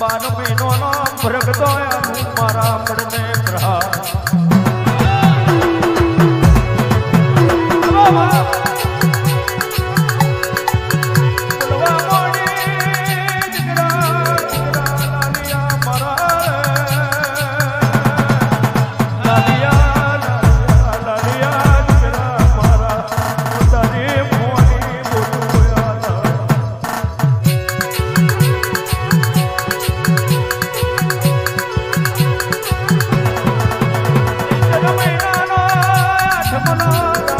બાર મહિનો નો ફરક તો મારા પડને. 不是哥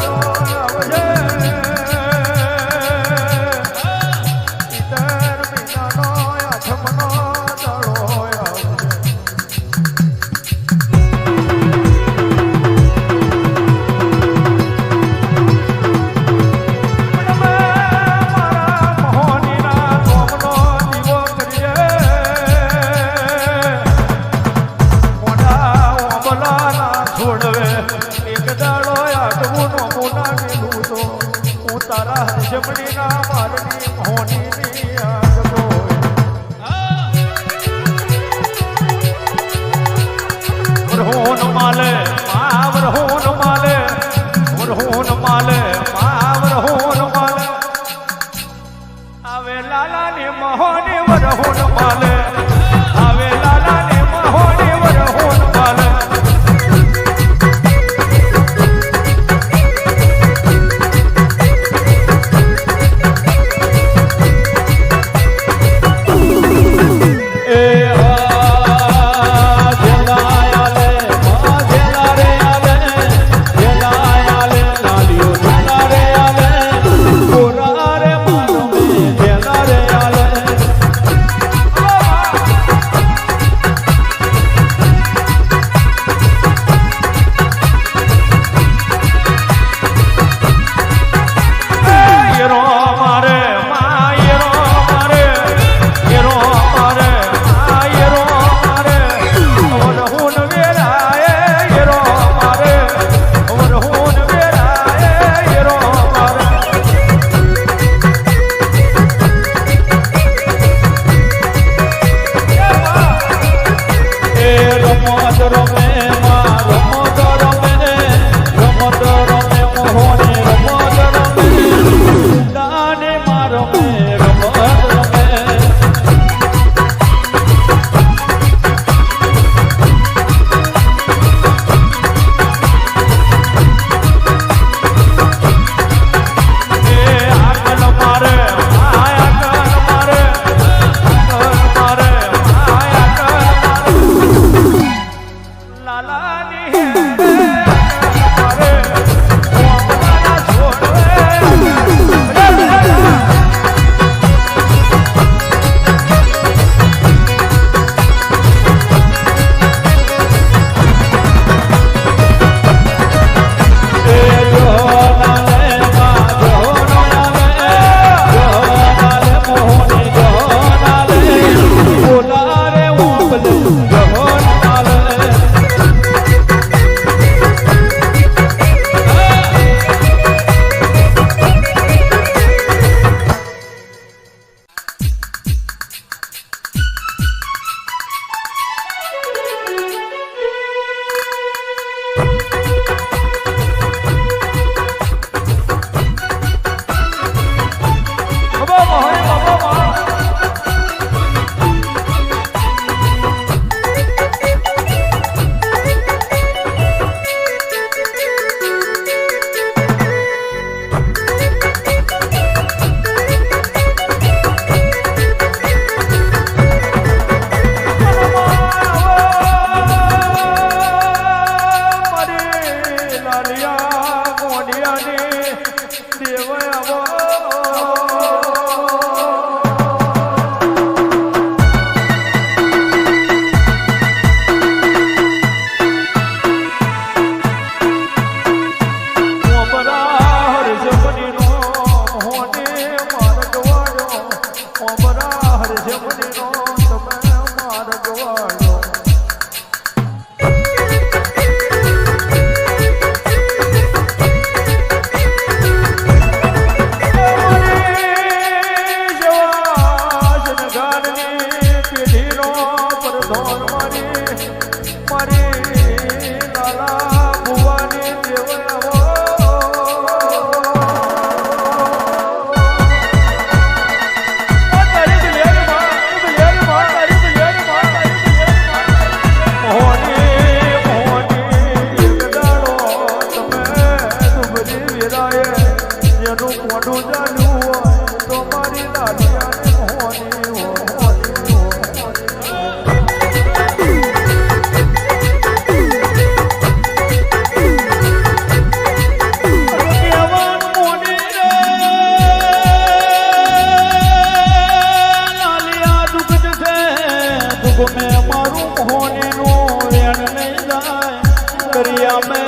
પાવર હોન માલ. આવે લાલા ને મહોને વર હોન મોઢું જાડું હોય તો મારી લાડી અને મોહની હોય Maria, man.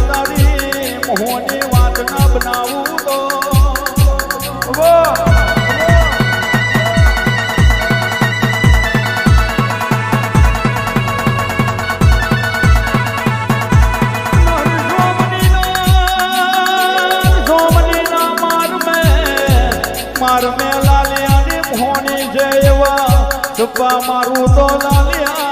એવા મારું તો લાલિયા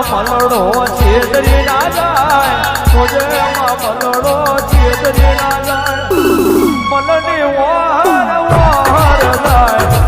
મલડો છેતરી ના જાય મોજેમાં મલડો છેતરી ના જાય. મલની વાર વાર જાય